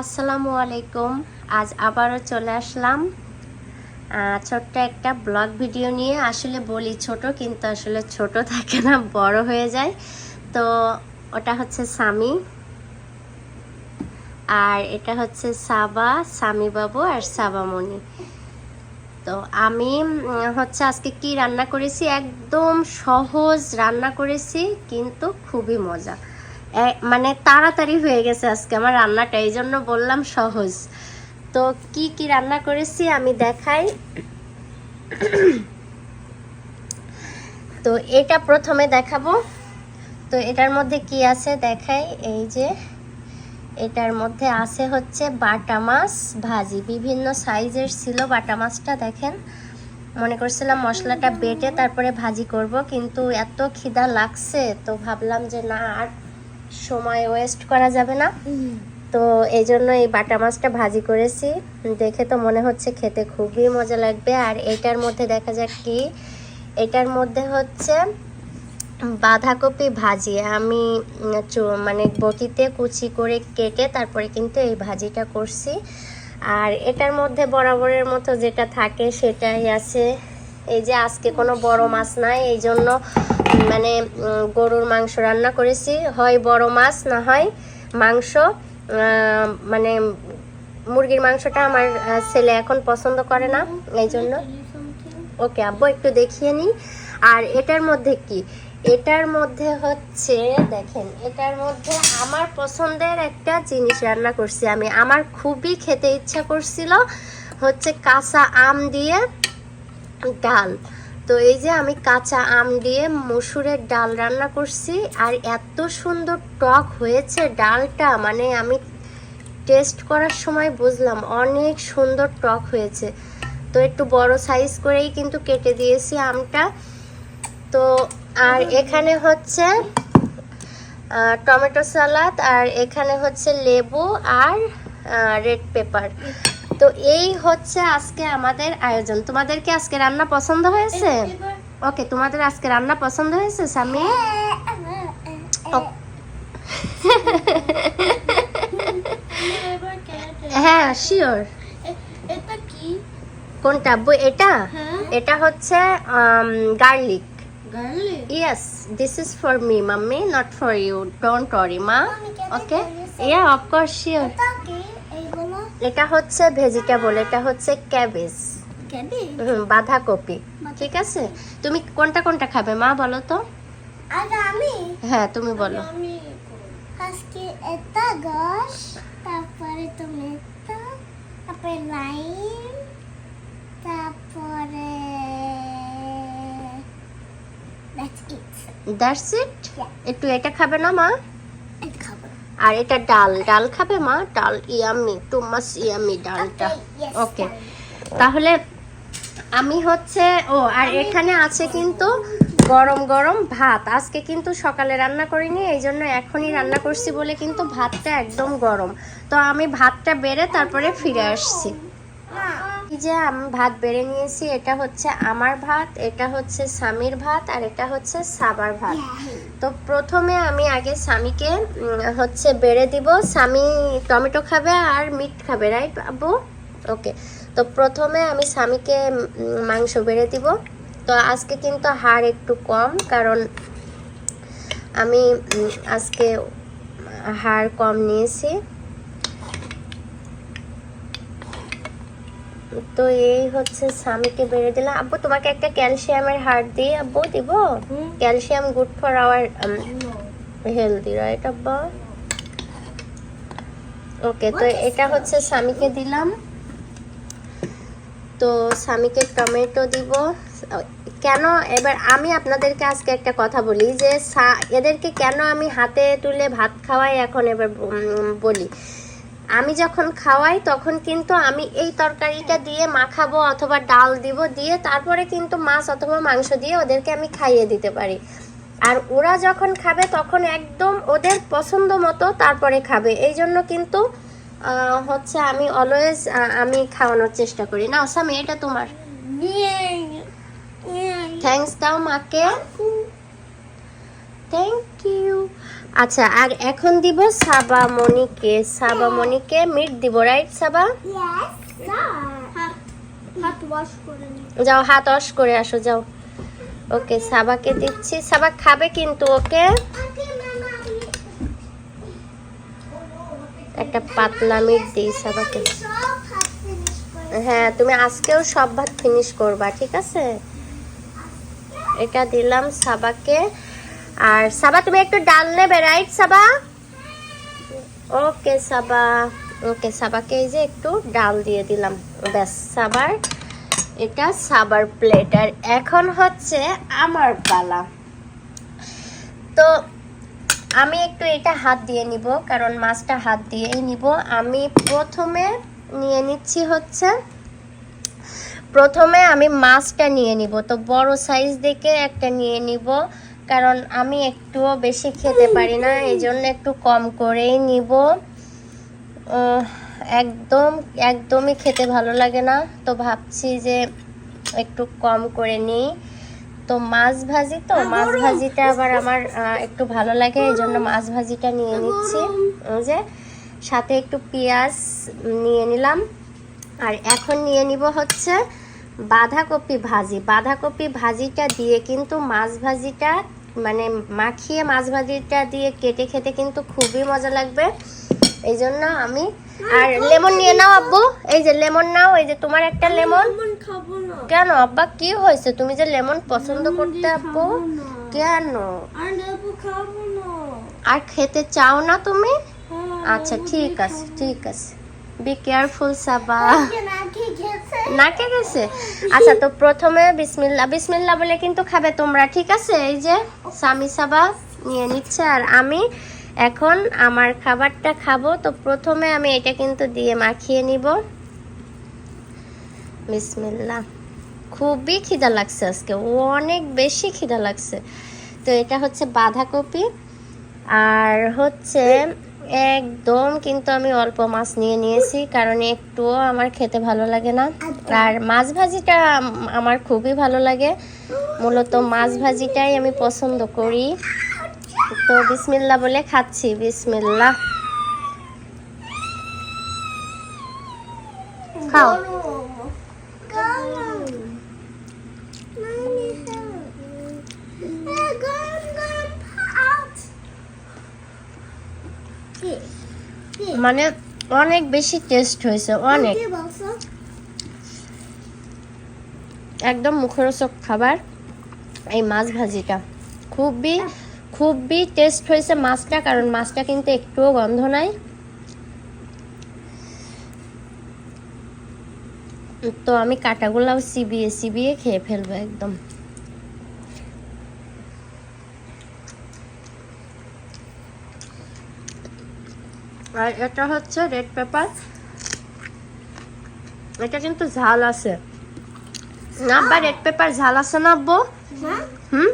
আসসালামু আলাইকুম। আজ আবারও চলে আসলাম। ছোট্ট একটা ব্লগ ভিডিও নিয়ে। আসলে বলি ছোট, কিন্তু আসলে ছোট থাকে না, বড় হয়ে যায়। তো ওটা হচ্ছে সামি আর এটা হচ্ছে সাবা সামি বাবু আর সাবামণি তো আমি হচ্ছে আজকে কি রান্না করেছি? একদম সহজ রান্না করেছি, কিন্তু খুবই মজা। মানে তাড়াতাড়ি হয়ে গেছে আজকে আমার রান্নাটা এই জন্য বললাম সহজ। তো কি কি রান্না করেছি আমি দেখাই। তো এটা প্রথমে দেখাবো। তো এটার মধ্যে কি আছে দেখাই, এই যে এটার মধ্যে আছে হচ্ছে বাটা মাছ ভাজি। বিভিন্ন সাইজের ছিল বাটা মাছটা, দেখেন। মনে করছিলাম মশলাটা বেটে তারপরে ভাজি করব, কিন্তু এত খিদা লাগছে, তো ভাবলাম যে না, আর সময় ওয়েস্ট করা যাবে না। তো এই জন্য এই বাটা মাছটা ভাজি করেছি। দেখে তো মনে হচ্ছে খেতে খুবই মজা লাগবে। আর এটার মধ্যে দেখা যাক কি এটার মধ্যে হচ্ছে বাঁধাকপি ভাজি। আমি মানে বটিতে কুচি করে কেটে তারপরে কিন্তু এই ভাজিটা করছি। আর এটার মধ্যে বরাবরের মতো যেটা থাকে সেটাই আছে। এই যে আজকে কোনো বড় মাছ নাই এই জন্য মানে গরুর মাংস রান্না করেছি। হয় বড় মাছ, না হয় মাংস। মানে মুরগির মাংসটা আমার ছেলে এখন পছন্দ করে না এই জন্য ওকে, আব্বু, একটু দেখিয়ে নিই। আর এটার মধ্যে কি? এটার মধ্যে হচ্ছে, দেখেন, এটার মধ্যে আমার পছন্দের একটা জিনিস রান্না করছি আমি। আমার খুবই খেতে ইচ্ছা করছিল হচ্ছে কাঁচা আম দিয়ে ডাল। তো এই যে আমি কাঁচা আম দিয়ে মসুরের ডাল রান্না করছি আর এত সুন্দর টক হয়েছে ডালটা মানে আমি টেস্ট করার সময় বুঝলাম অনেক সুন্দর টক হয়েছে। তো একটু বড় সাইজ করেই কিন্তু কেটে দিয়েছি আমটা। তো আর এখানে হচ্ছে টমেটো সালাদ আর এখানে হচ্ছে লেবু আর রেড পেপার তো এই হচ্ছে আজকে আমাদের আয়োজন। তোমাদের কি আজকে রান্না পছন্দ হয়েছে? ওকে তোমাদের আজকে রান্না পছন্দ হয়েছে সামি ও- হ্যাঁ শিওর এটা কি কোনটা? বই এটা? এটা হচ্ছে garlic garlic yes this is for me. Mummy not for you don't worry মা ওকে ইয়া অফকোর্স শিওর এটা এটা হচ্ছে ভেজিটেবল এটা হচ্ছে ক্যাবেজ বাঁধাকপি। ঠিক আছে? তুমি কোনটা কোনটা খাবে মা বলো তো? আমি? হ্যাঁ তুমি বলো। আজকে এটা তারপরে টমেটো তারপরে লাইম তারপরে. দ্যাটস ইট একটু এটা খাবে না মা? এটা আর এটা ডাল। ডাল খাবে মা? ডাল ইয়ামি টু মাস ইয়ামি ডালটা। ওকে তাহলে আমি হচ্ছে ও আর এখানে আছে কিন্তু গরম গরম ভাত। আজকে কিন্তু সকালে রান্না করিনি এই জন্য এখনই রান্না করছি বলে কিন্তু ভাতটা একদম গরম। তো আমি ভাতটা বেড়ে তারপরে ফিরে আসছি। যে আমি, ভাত বেড়ে নিয়েছি, এটা হচ্ছে আমার ভাত, এটা হচ্ছে স্বামীর ভাত, আর এটা হচ্ছে সাবার ভাত। তো প্রথমে আমি আগে স্বামীকে হচ্ছে বেড়ে দিব। স্বামী টমেটো খাবে আর মিট খাবে রাইট আব্বু? ওকে তো প্রথমে আমি স্বামীকে মাংস বেড়ে দিব। তো আজকে কিন্তু হাড় একটু কম, কারণ আমি আজকে হাড় কম নিয়েছি। তো এই হচ্ছে স্বামীকে বেড়ে দিলাম। আব্বু তোমাকে একটা ক্যালসিয়ামের হাড় দিই আব্বু দিব? Calcium good for our healthy right আব্বা? ওকে তো এটা হচ্ছে স্বামীকে দিলাম। তো স্বামীকে টমেটো দিব। কেন এবার আমি আপনাদেরকে আজকে একটা কথা বলি যে এদেরকে কেন আমি হাতে তুলে ভাত খাওয়াই এখন এবার বলি? আমি যখন খাওয়াই তখন কিন্তু আমি এই তরকারিটা দিয়ে মাখাবো অথবা ডাল দিব দিয়ে তারপরে কিন্তু মাছ অথবা মাংস দিয়ে ওদেরকে আমি খাইয়ে দিতে পারি। আর ওরা যখন খাবে তখন একদম ওদের পছন্দ মতো তারপরে খাবে। এই জন্য কিন্তু হচ্ছে আমি অলওয়েজ আমি খাওয়ানোর চেষ্টা করি। না সামি এটা তোমার। থ্যাঙ্কস দাও মাকে। থ্যাংক ইউ আচ্ছা আর এখন দিব সাবা মনিকে সাবা মনিকে মিট দিব রাইট সাবা? Yes. হাত হাত ওয়াশ করে যাও হাত অস করে আসো যাও। ওকে সাবাকে দিচ্ছি। সাবা খাবে কিন্তু ওকে। একটা পাতলা মিট দিই সাবাকে। হ্যাঁ তুমি আজকেও সব ভাত ফিনিশ করবা ঠিক আছে? এটা দিলাম সাবাকে। আর সাবা, তুমি একটু ডাল নেবে রাইট সাবা? ওকে সাবা। ওকে সাবাকে এই যে একটু ডাল দিয়ে দিলাম। ব্যাস, সাবার। এটা সাবার প্লেট আর এখন হচ্ছে আমার পালা। তো আমি একটু এটা হাত দিয়ে নিব, কারণ মাছটা হাত দিয়েই নিব। আমি প্রথমে নিয়ে নিচ্ছি হচ্ছে, প্রথমে আমি মাছটা নিয়ে নিব। তো বড় সাইজ দেখে একটা নিয়ে নিব। কারণ আমি একটুও বেশি খেতে পারি না এই জন্য একটু কম করেই নিব। একদম একদমই খেতে ভালো লাগে না তো ভাবছি যে একটু কম করে নিই। তো মাছ ভাজি তো মাছ ভাজিটা আবার আমার একটু ভালো লাগে এই জন্য মাছ ভাজিটা নিয়ে নিচ্ছি। যে সাথে একটু পেঁয়াজ নিয়ে নিলাম। আর এখন নিয়ে নিব হচ্ছে বাঁধাকপি ভাজি। বাঁধাকপি ভাজিটা দিয়ে কিন্তু মাছ ভাজিটা মানে মাখিয়ে মাছ ভাজিটা দিয়ে কেটে খেতে কিন্তু খুবই মজা লাগবে। এই জন্য আমি আর লেমন নিয়ে নাও আব্বু। এই যে লেমন নাও এই যে তোমার একটা লেমন। মন কেন আব্বা কি হয়েছে? তুমি যে লেমন পছন্দ করতে আব্বু কেন? আর খেতে চাও না তুমি? হ্যাঁ, আচ্ছা ঠিক আছে ঠিক আছে। বি কেয়ারফুল সাবা নাকি গেছে আচ্ছা তো প্রথমে বিসমিল্লা বিসমিল্লা বলে কিন্তু খাবে তোমরা ঠিক আছে? এই যে সামি সাবা নিয়ে নিচ্ছে আর আমি এখন আমার খাবারটা খাব। তো প্রথমে আমি এটা কিন্তু দিয়ে মাখিয়ে নিব। বিসমিল্লা। খুবই খিদা লাগছে আজকে। অনেক বেশি খিদা লাগছে। তো এটা হচ্ছে বাঁধাকপি। আর হচ্ছে একদম, কিন্তু আমি অল্প মাছ নিয়ে নিয়েছি, কারণ একটুও আমার খেতে ভালো লাগে না। আর মাছ ভাজিটা আমার খুবই ভালো লাগে। মূলত মাছ ভাজিটাই আমি পছন্দ করি। তো বিসমিল্লা বলে খাচ্ছি বিসমিল্লা খাও গরম নানি হ্যাঁ গরম গরম ভাত কি কি মানে অনেক বেশি টেস্ট হয়েছে অনেক। একদম মুখরোচক খাবার এই মাছ ভাজিটা। খুবই খুবই টেস্ট হয়েছে মাছটা কারণ মাছটা কিন্তু একটুও গন্ধ নাই। তো আমি কাটাগুলাও চিবিয়ে চিবিয়ে খেয়ে ফেলব একদম। আর এটা হচ্ছে রেড পেপার এটা কিন্তু ঝাল আছে। না বা রেড পেপার ঝাল আছে না আব্বু? হুম?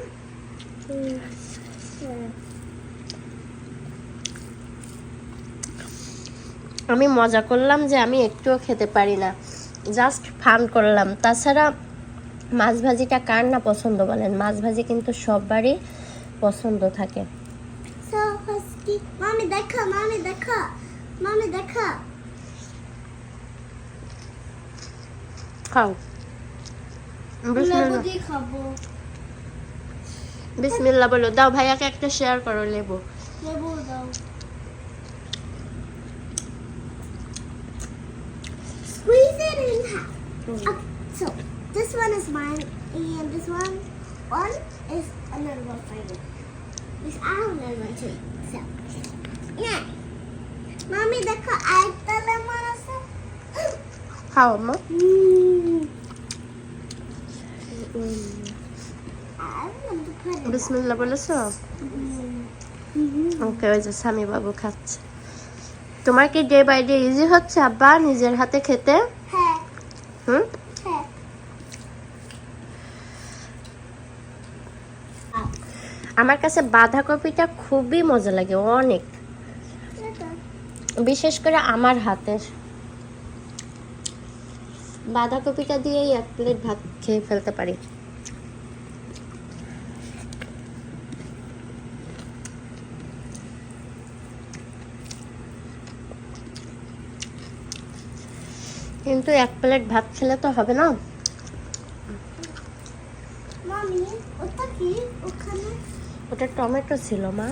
আমি মজা করলাম যে আমি একটুও খেতে পারি না। জাস্ট ফান করলাম। তাছাড়া মাছ ভাজিটা কার না পছন্দ বলেন? মাছ ভাজি কিন্তু সববারই পছন্দ থাকে। husky. Mommy, দেখা mommy, দেখা mommy, দেখা খাও বিসমিল্লাহ দিয়ে খাবো বিসমিল্লাহ বলো দাও ভাইয়াকে একটা শেয়ার করো লেবু লেবু দাও Squeeze it in half. Okay, so this one is mine, and this one, one is a little one for you. This I a little one too. So, yeah. Mommy, দেখো আরেকটা লেমন আছে খাও মা. I want to put it. বিসমিল্লাহ বলেছ. ওকে ওই যে স্বামী বাবু খাচ্ছে তোমার কি ডে বাই ডে ইজি হচ্ছে আব্বা নিজের হাতে খেতে হ্যাঁ হুম আমার কাছে বাঁধাকপিটা খুবই মজা লাগে, অনেক। বিশেষ করে আমার হাতের। বাঁধাকপিটা দিয়েই এক প্লেট ভাত খেয়ে ফেলতে পারি। কিন্তু এক প্লেট ভাত খেলে তো হবে না? মামি, ওটা কি? ওখানে ওটা টমেটো ছিল মা।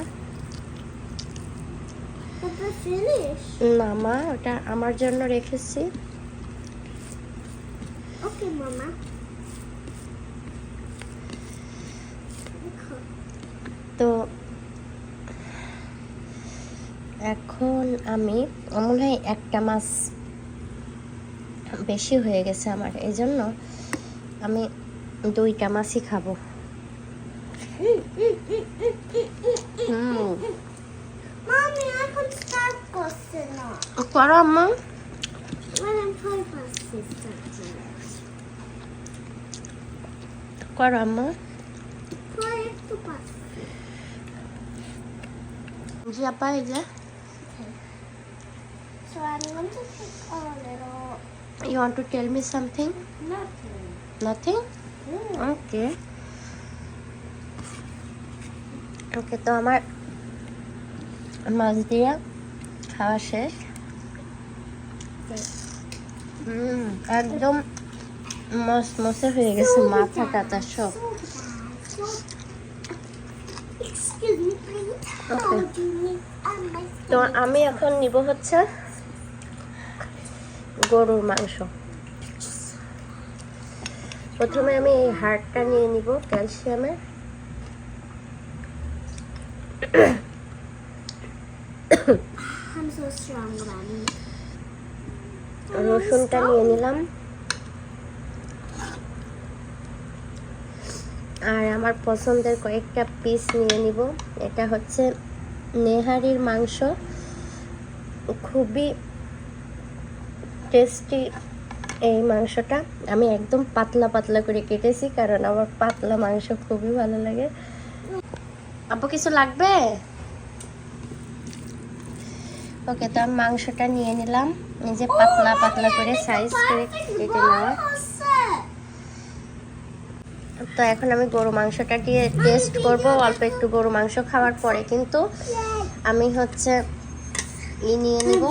না মা ওটা আমার জন্য রেখেছি। ওকে মামা। তো এখন আমি মনে হয় একটা মাছ বেশি হয়ে গেছে আমার এই জন্য আমি দুইটা মাছই খাব হুম মামি এখন স্টার্ট করছে না করো আম্মা করো আম্মা জি আপা এই যে So I'm going to a little nothing. Mm. ওকে তো আমার মাছ দিয়ে খাওয়া শেষ। একদম মস মসে হয়ে গেছে মাথা সব। তো আমি এখন নিব হচ্ছে গরুর মাংস। প্রথমে আমি এই হাড়টা নিয়ে নিব ক্যালসিয়ামে I'm so strong, mommy. রসুনটা নিয়ে নিলাম। আর আমার পছন্দের কয়েকটা পিস নিয়ে নিব। এটা হচ্ছে নেহারির মাংস। খুবই টেস্টি এই মাংসটা। আমি একদম পাতলা পাতলা করে কেটেছি কারণ আমার পাতলা মাংস খুবই ভালো লাগে। আপু, কিছু লাগবে? ওকে, তো আমি মাংসটা নিয়ে নিলাম। এই যে পাতলা পাতলা করে সাইজ করে কেটে নেওয়া। তো এখন আমি গরু মাংসটা দিয়ে টেস্ট করব অল্প একটু গরু মাংস খাওয়ার পরে। কিন্তু আমি হচ্ছে ই নিয়ে নিব।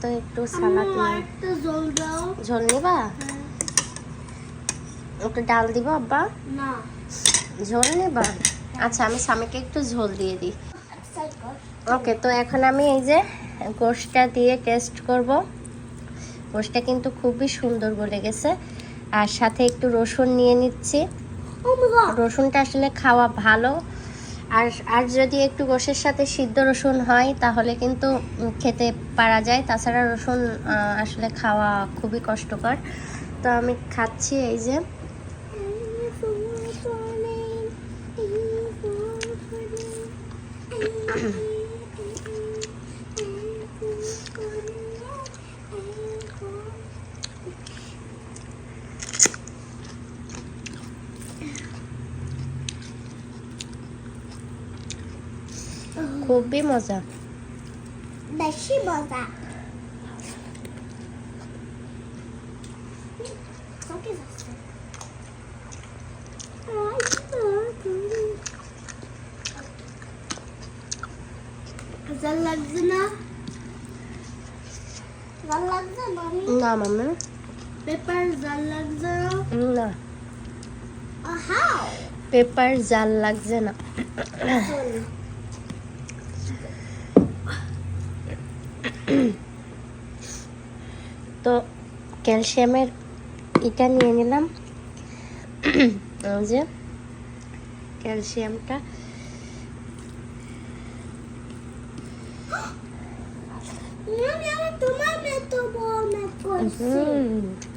তো একটু সালাদ ঝোল নিবা? একটু ডাল দিব আব্বা? না। ঝোল নিবা? আচ্ছা আমি স্বামীকে একটু ঝোল দিয়ে দিই। ওকে তো এখন আমি এই যে গোশটা দিয়ে টেস্ট করব গোশটা কিন্তু খুবই সুন্দর বলে গেছে আর সাথে একটু রসুন নিয়ে নিচ্ছি Oh. রসুনটা আসলে খাওয়া ভালো আর আর যদি একটু গোশের সাথে সিদ্ধ রসুন হয় তাহলে কিন্তু খেতে পারা যায় তাছাড়া রসুন আসলে খাওয়া খুবই কষ্টকর তো আমি খাচ্ছি এই যে খুবই মজা? বেশি মজা। লাগছে না লাগছে না মামা পেপার জাল লাগছে না। না পেপার জাল লাগছে না তো ক্যালসিয়ামের এটা নিয়ে নিলাম। যে ক্যালসিয়ামটা। হুম তোমার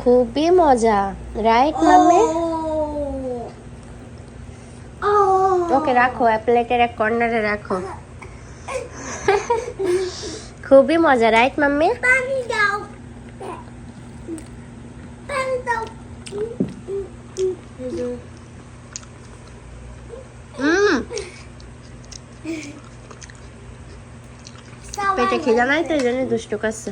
খুবই মজা রাইট মাম্মি? ওকে রাখো প্লেটের এক কর্নারে রাখো। খুবই মজা রাইট মাম্মি পানি দাও পানি দাও হুম Sour পেটে খিদা নাই like তো এই জন্য দুষ্টু করছে.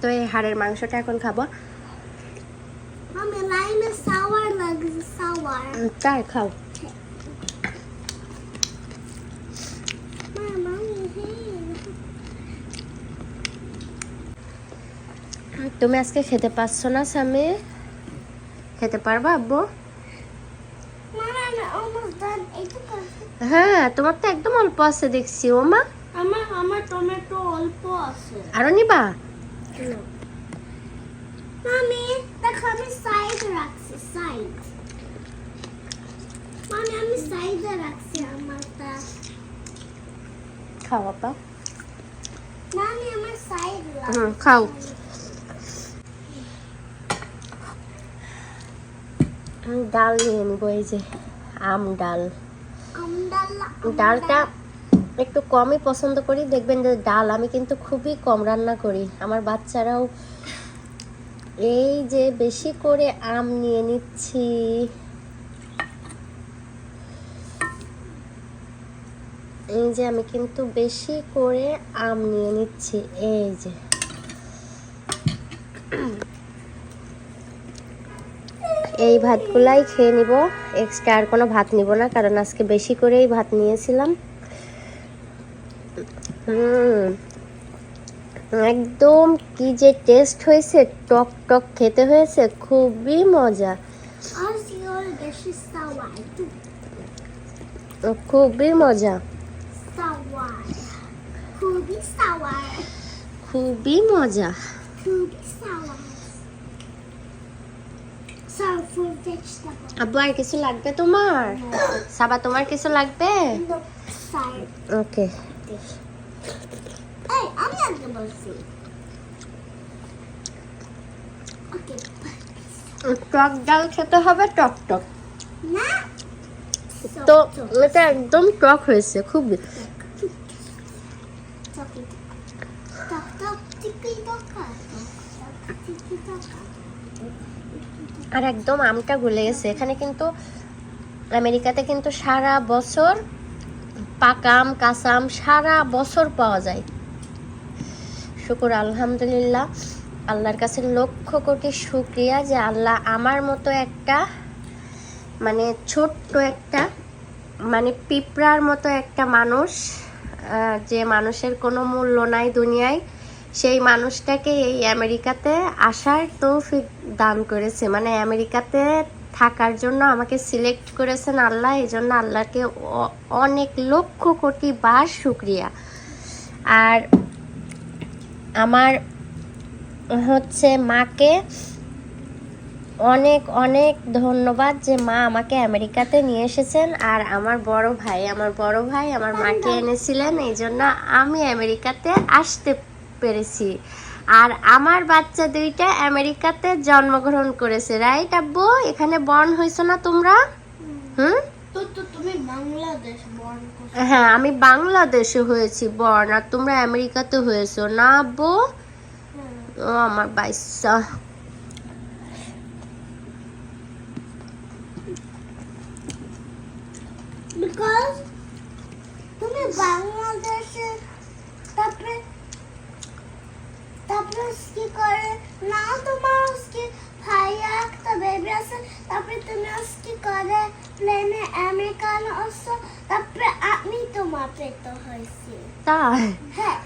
তো এই হাড়ের মাংসটা এখন খাব। তাই খাও. তুমি আজকে খেতে পারছ না স্বামী? খেতে পারবা আব্বু? হ্যাঁ তোমার তো একদম অল্প আছে দেখছি ও মা। আমার আমার টমেটো অল্প আছে। আরও নিবা? মামি দেখো আমি সাইড রাখছি সাইড মামি আমি সাইডে রাখছি আমারটা। খাও আপা। মামি আমার সাইড হুম খাও। ডাল নিয়ে নিবো এই যে আম ডাল। ডালটা একটু কমই পছন্দ করি। দেখবেন যে ডাল আমি কিন্তু খুবই কম রান্না করি। আমার বাচ্চারাও এই যে বেশি করে আম নিয়ে নিচ্ছি। এই যে আমি কিন্তু বেশি করে আম নিয়ে নিচ্ছি। এই যে। এই ভাতগুলাই খেয়ে নিব। এক্সট্রা আর কোনো ভাত নিব না, কারণ আজকে বেশি করেই ভাত নিয়েছিলাম। একদম কি যে টেস্ট হয়েছে, টক টক খেতে হয়েছে, খুবই মজা। খুবই মজা। খুবই মজা। খুবই আব্বু আর কিছু লাগবে তোমার? সাবা তোমার কিছু লাগবে? ওকে। টক ডাল খেতে হবে টক টক। তো এটা একদম টক হয়েছে খুব টক টক টিকি টকা টক টিকি টকা আর একদম আমটা গলে গেছে। এখানে কিন্তু আমেরিকাতে কিন্তু সারা বছর পাকা আম, কাঁচা আম সারা বছর পাওয়া যায়। শুকুর, আলহামদুলিল্লাহ। আল্লাহর কাছে লক্ষ কোটি শুক্রিয়া যে আল্লাহ আমার মতো একটা মানে ছোট্ট একটা মানে পিঁপড়ার মতো একটা মানুষ যে মানুষের কোনো মূল্য নাই দুনিয়ায়। সেই মানুষটাকে এই আমেরিকাতে আসার তৌফিক দান করেছে। মানে আমেরিকাতে থাকার জন্য আমাকে সিলেক্ট করেছেন আল্লাহ এই জন্য আল্লাহকে অনেক লক্ষ কোটি বার শুক্রিয়া। আর আমার হচ্ছে মাকে অনেক অনেক ধন্যবাদ যে মা আমাকে আমেরিকাতে নিয়ে এসেছেন। আর আমার বড় ভাই, আমার বড় ভাই আমার মাকে এনেছিলেন এই জন্য আমি আমেরিকাতে আসতে পেরেছি। আর আমার বাচ্চা দুইটা আমেরিকাতে জন্মগ্রহণ করেছে রাইট আব্বু? এখানে বর্ন হয়েছো না তোমরা? হুম? হ্যাঁ আমি বাংলাদেশে হয়েছি বর্ণ আর তোমরা আমেরিকাতে হয়েছো না আব্বু? ও আমার বাইসা বিকজ তুমি বাংলাদেশে তারপরে তারপরে কি করে না তোমার আজকে ভাইয়া একটা বেবি আছে তারপরে তুমি আজকে করে প্লেনে আমেরিকান আসছো তারপরে আমি তোমার পেতে হয়েছি তাই? হ্যাঁ।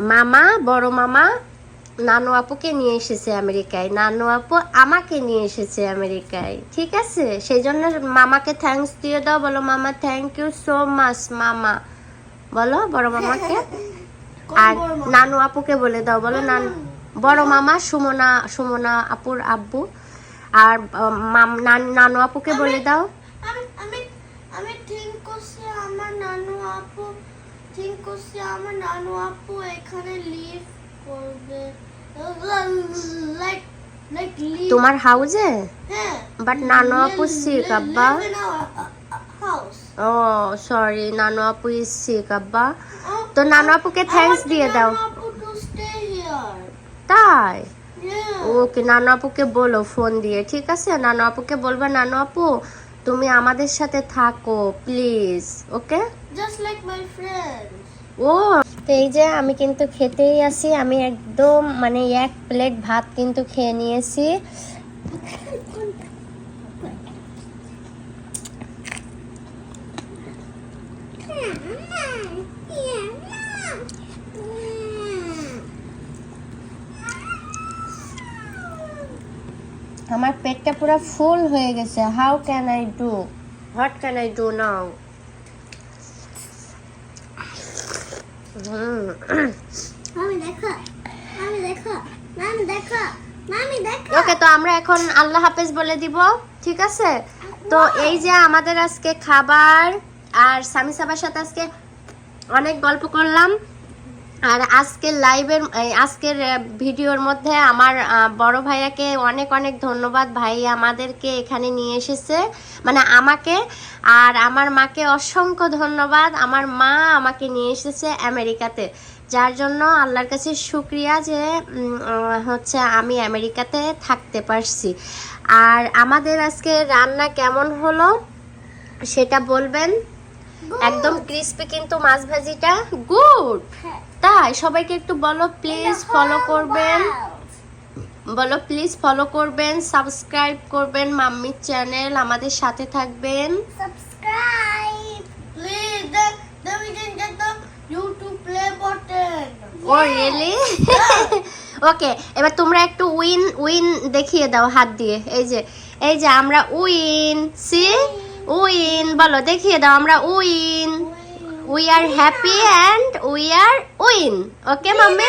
মামা বড় মামা নানু আপুকে নিয়ে এসেছে আমেরিকায়। নানু আপু আমাকে নিয়ে এসেছে আমেরিকায় ঠিক আছে? সেই জন্য মামাকে থ্যাঙ্কস দিয়ে দাও বলো মামা থ্যাংক ইউ সো মাচ মামা। বলো বড় মামাকে। আর নানু আপুকে বলে দাও বলো নানু। বড় মামা সুমনা সুমনা আপুর আব্বু। আর নান- আপুকে বলে দাও। আমি আমি থিঙ্ক করছি আমার নানু আপু থিঙ্ক করছি আমার নানু আপু এখানে লিভ করবে লাইক লাইক লিভ তোমার হাউজে হ্যাঁ বাট নানু আপু সিক আব্বা ও সরি নানু আপু ইজ সিক আব্বা তো নানু আপুকে থ্যাঙ্কস দিয়ে দাও। তাই. ওকে নানু আপুকে বলো ফোন দিয়ে। ঠিক আছে? নানু আপুকে বলবা নানু আপু তুমি আমাদের সাথে থাকো please okay just like my friend ও তো এই যে আমি কিন্তু খেতেই আসি আমি একদম মানে এক প্লেট ভাত কিন্তু খেয়ে নিয়েছি। আমার পেটটা পুরো ফুল হয়ে গেছে। How can I do what can I do now দেখো। দেখো। দেখো। দেখো। ওকে তো আমরা এখন আল্লাহ হাফেজ বলে দিব ঠিক আছে? তো এই যে আমাদের আজকে খাবার আর স্বামী সাবার সাথে আজকে অনেক গল্প করলাম। আর আজকের লাইভের আজকের ভিডিওর মধ্যে আমার বড় ভাইয়াকে অনেক অনেক ধন্যবাদ। ভাই আমাদেরকে এখানে নিয়ে এসেছে। মানে আমাকে আর আমার মাকে অসংখ্য ধন্যবাদ। আমার মা আমাকে নিয়ে এসেছে আমেরিকাতে যার জন্য আল্লাহর কাছে শুক্রিয়া যে হচ্ছে আমি আমেরিকাতে থাকতে পারছি। আর আমাদের আজকে রান্না কেমন হলো সেটা বলবেন? একদম ক্রিস্পি কিন্তু মাছ ভাজিটা গুড তাই সবাইকে একটু বলো প্লিজ ফলো করবেন। বলো প্লিজ ফলো করবেন সাবস্ক্রাইব করবেন মাম্মির চ্যানেল আমাদের সাথে থাকবেন. ও রিয়েলি ওকে এবার তোমরা একটু উইন উইন দেখিয়ে দাও হাত দিয়ে। এই যে এই যে আমরা উইন সি উইন বলো দেখিয়ে দাও আমরা win we are happy and we are win okay mummy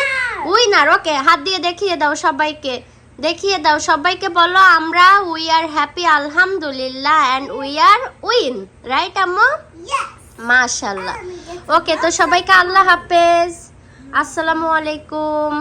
winner okay হাত দিয়ে দেখিয়ে দাও সবাইকে। দেখিয়ে দাও সবাইকে বলো আমরা উই আর হ্যাপি আলহামদুলিল্লাহ and we are win right আম্মু? Yes. মাশাল্লাহ ওকে তো সবাইকে আল্লাহ হাফেজ। আসসালামু আলাইকুম।